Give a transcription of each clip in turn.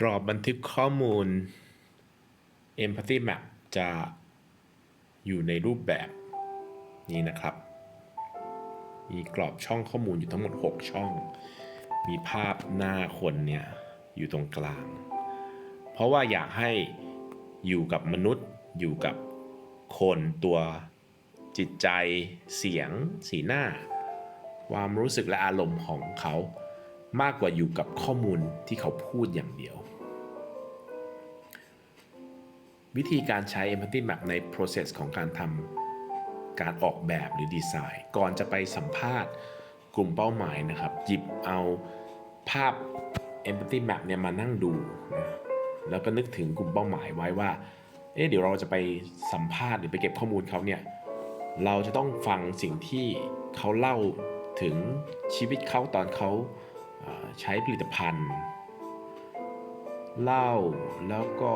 กรอบบันทึกข้อมูล Empathy Map จะอยู่ในรูปแบบนี้นะครับ มีกรอบช่องข้อมูลอยู่ทั้งหมด 6 ช่อง มีภาพหน้าคนเนี่ยอยู่ตรงกลาง เพราะว่าอยากให้อยู่กับมนุษย์อยู่กับคนตัวจิตใจเสียง สีหน้า ความรู้สึกและอารมณ์ของเขา มากกว่าอยู่กับข้อมูลที่เขาพูดอย่างเดียว วิธีการใช้ Empathy Map ใน process ของการทำการออกแบบหรือดีไซน์ ก่อนจะไปสัมภาษณ์กลุ่มเป้าหมายนะครับ หยิบเอาภาพ Empathy Map เนี่ยมานั่งดูนะแล้วก็นึกถึงกลุ่มเป้าหมายไว้ว่า เอ๊ะเดี๋ยวเราจะไปสัมภาษณ์หรือไปเก็บข้อมูลเขาเนี่ย เราจะต้องฟังสิ่งที่เขาเล่าถึงชีวิตเขาตอนเขา ใช้ผลิตภัณฑ์ เล่าแล้วก็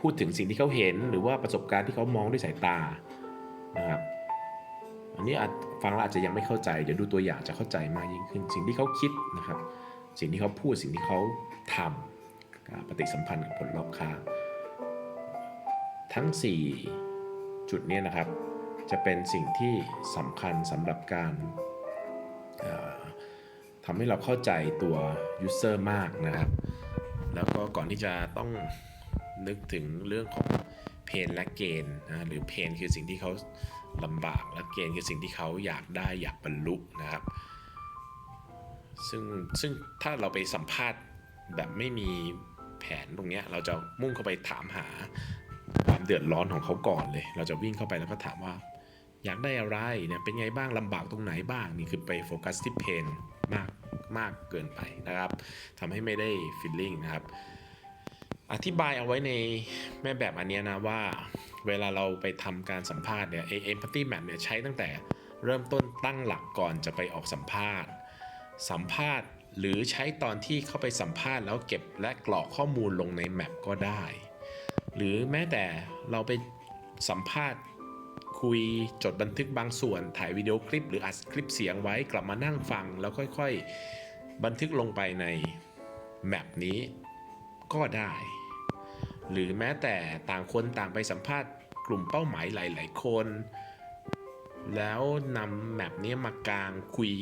พูดถึงสิ่งที่เขาเห็นหรือว่าประสบการณ์ที่เขามองด้วยสายตานะครับอันนี้อาจฟังแล้วอาจจะยังไม่เข้าใจ เดี๋ยวดูตัวอย่างจะเข้าใจมากยิ่งขึ้น สิ่งที่เขาคิดนะครับ สิ่งที่เขาพูดสิ่งที่เขาทำปฏิสัมพันธ์กับคนรอบข้างทั้ง 4 จุดนี้นะครับ จะเป็นสิ่งที่สำคัญสำหรับการ ทำให้เราเข้าใจตัว user มากนะครับ แล้วก็ก่อนที่จะต้องนึกถึงเรื่องของเพนและเกณฑ์นะหรือเพนคือสิ่งที่เขาลำบากและเกณฑ์คือสิ่งที่เขาอยากได้อยากบรรลุนะครับ ซึ่งซึ่งถ้าเราไปสัมภาษณ์แบบไม่มีแผนตรงเนี้ยเราจะมุ่งเข้าไปถามหาความเดือดร้อนของเขาก่อนเลย เราจะวิ่งเข้าไปแล้วก็ถามว่า อยากได้อะไรเนี่ยเป็นไงบ้างลำบากตรงไหนบ้างนี่คือไปโฟกัสที่เพนมากมากเกินไปนะครับทำให้ไม่ได้ฟีลลิ่งนะครับ อธิบายเอาไว้ในแม่แบบอันนี้นะว่า เวลาเราไปทำการสัมภาษณ์เนี่ย empathy map เนี่ยใช้ตั้งแต่เริ่มต้นตั้งหลักก่อนจะไปออกสัมภาษณ์ สัมภาษณ์หรือใช้ตอนที่เข้าไปสัมภาษณ์แล้วเก็บและกรอกข้อมูลลงในแมปก็ได้ หรือแม้แต่เราไปสัมภาษณ์ คุย จดบันทึกบางส่วน ถ่ายวิดีโอคลิป หรืออัดคลิปเสียงไว้กลับมานั่งฟัง แล้วค่อยๆ บันทึกลงไปในแมปนี้ก็ได้ หรือแม้แต่ต่างคนต่างไปสัมภาษณ์กลุ่มเป้าหมายหลาย ๆ คน แล้วนำแมปนี้มากางคุย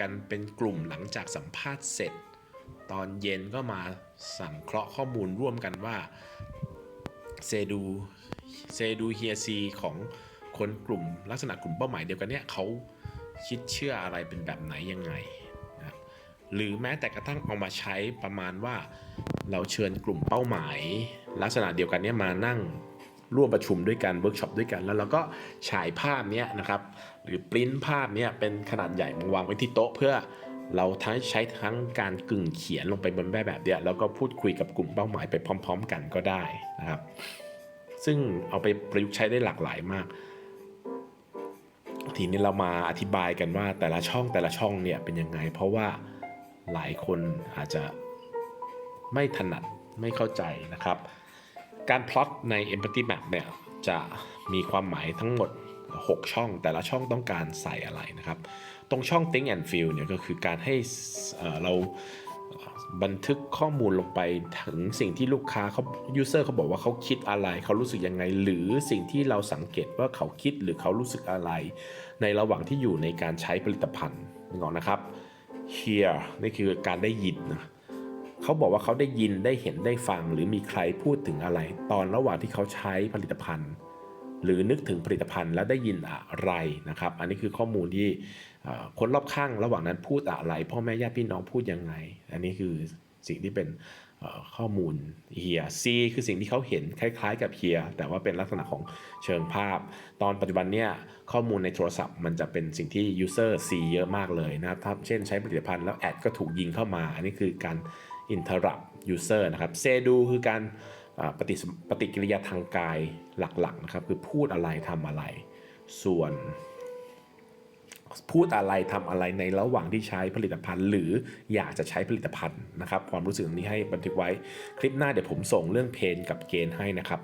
กันเป็นกลุ่มหลังจากสัมภาษณ์เสร็จ ตอนเย็นก็มาสังเคราะห์ข้อมูลร่วมกันว่าเซดูเซดูเฮียซีของ คนกลุ่มลักษณะกลุ่มเป้าหมายเดียวกันเนี่ยเขาคิดเชื่ออะไรเป็นแบบไหนยังไงนะครับหรือแม้แต่กระทั่งเอามาใช้ประมาณว่า เราเชิญกลุ่มเป้าหมาย ลักษณะเดียวกันเนี่ยมานั่งร่วมประชุมด้วยกันเวิร์กช็อปด้วยกัน แล้วเราก็ฉายภาพเนี้ยนะครับหรือปริ้นภาพเนี้ยเป็นขนาดใหญ่มาวางไว้ที่โต๊ะเพื่อเราทั้งใช้ทั้งการกึ่งเขียนลงไปบนแบบแบบเนี้ยแล้วก็พูดคุยกับกลุ่มเป้าหมายไปพร้อม ๆ กันก็ได้นะครับ ซึ่งเอาไปประยุกต์ใช้ได้หลากหลายมาก ทีนี้เรามาอธิบายกันว่าแต่ละช่องแต่ละช่องเนี่ยเป็นยังไง เพราะว่าหลายคนอาจจะไม่ถนัดไม่เข้าใจนะครับ การพล็อตใน Empathy Map เนี่ยจะมีความหมายทั้งหมด 6 ช่อง แต่ละช่องต้องการใส่อะไรนะครับ ตรงช่อง Think and Feel เนี่ยก็คือการให้เอ่อเรา บันทึกข้อมูลลงไปถึงสิ่งที่ลูกค้าเขา user เขาบอกว่าเขาคิดอะไร เขารู้สึกยังไง หรือสิ่งที่เราสังเกตว่าเขาคิดหรือเขารู้สึกอะไร ในระหว่างที่อยู่ในการใช้ผลิตภัณฑ์นึกออกนะครับ hear นี่คือการได้ยินนะเขาบอกว่าเขาได้ยินได้เห็นได้ฟัง หรือมีใครพูดถึงอะไร ตอนระหว่างที่เขาใช้ผลิตภัณฑ์ หรือนึกถึงผลิตภัณฑ์แล้วได้ยินอะไรนะครับ อันนี้คือข้อมูลที่คนรอบข้างระหว่างนั้นพูดอะไร พ่อแม่ญาติพี่น้องพูดยังไง อันนี้คือสิ่งที่เป็นข้อมูลเฮีย C คือสิ่งที่เขาเห็นคล้ายๆ กับเฮียแต่ว่าเป็นลักษณะของเชิงภาพ ตอนปัจจุบันเนี่ยข้อมูลในโทรศัพท์มันจะเป็นสิ่งที่ user C เยอะมากเลยนะครับถ้าเช่นใช้ผลิตภัณฑ์แล้วแอดก็ถูกยิงเข้ามา อันนี้คือการ interrupt user นะครับเซดูคือการ ปฏิปฏิกิริยาทางกายหลักๆนะครับคือพูดอะไรทำอะไร ส่วน พูดอะไรทำอะไรในระหว่างที่ใช้ผลิตภัณฑ์ หรืออยากจะใช้ผลิตภัณฑ์นะครับ ความรู้สึกนี้ให้บันทึกไว้คลิปหน้าเดี๋ยวผมส่งเรื่องเพนกับเกณฑ์ให้นะครับ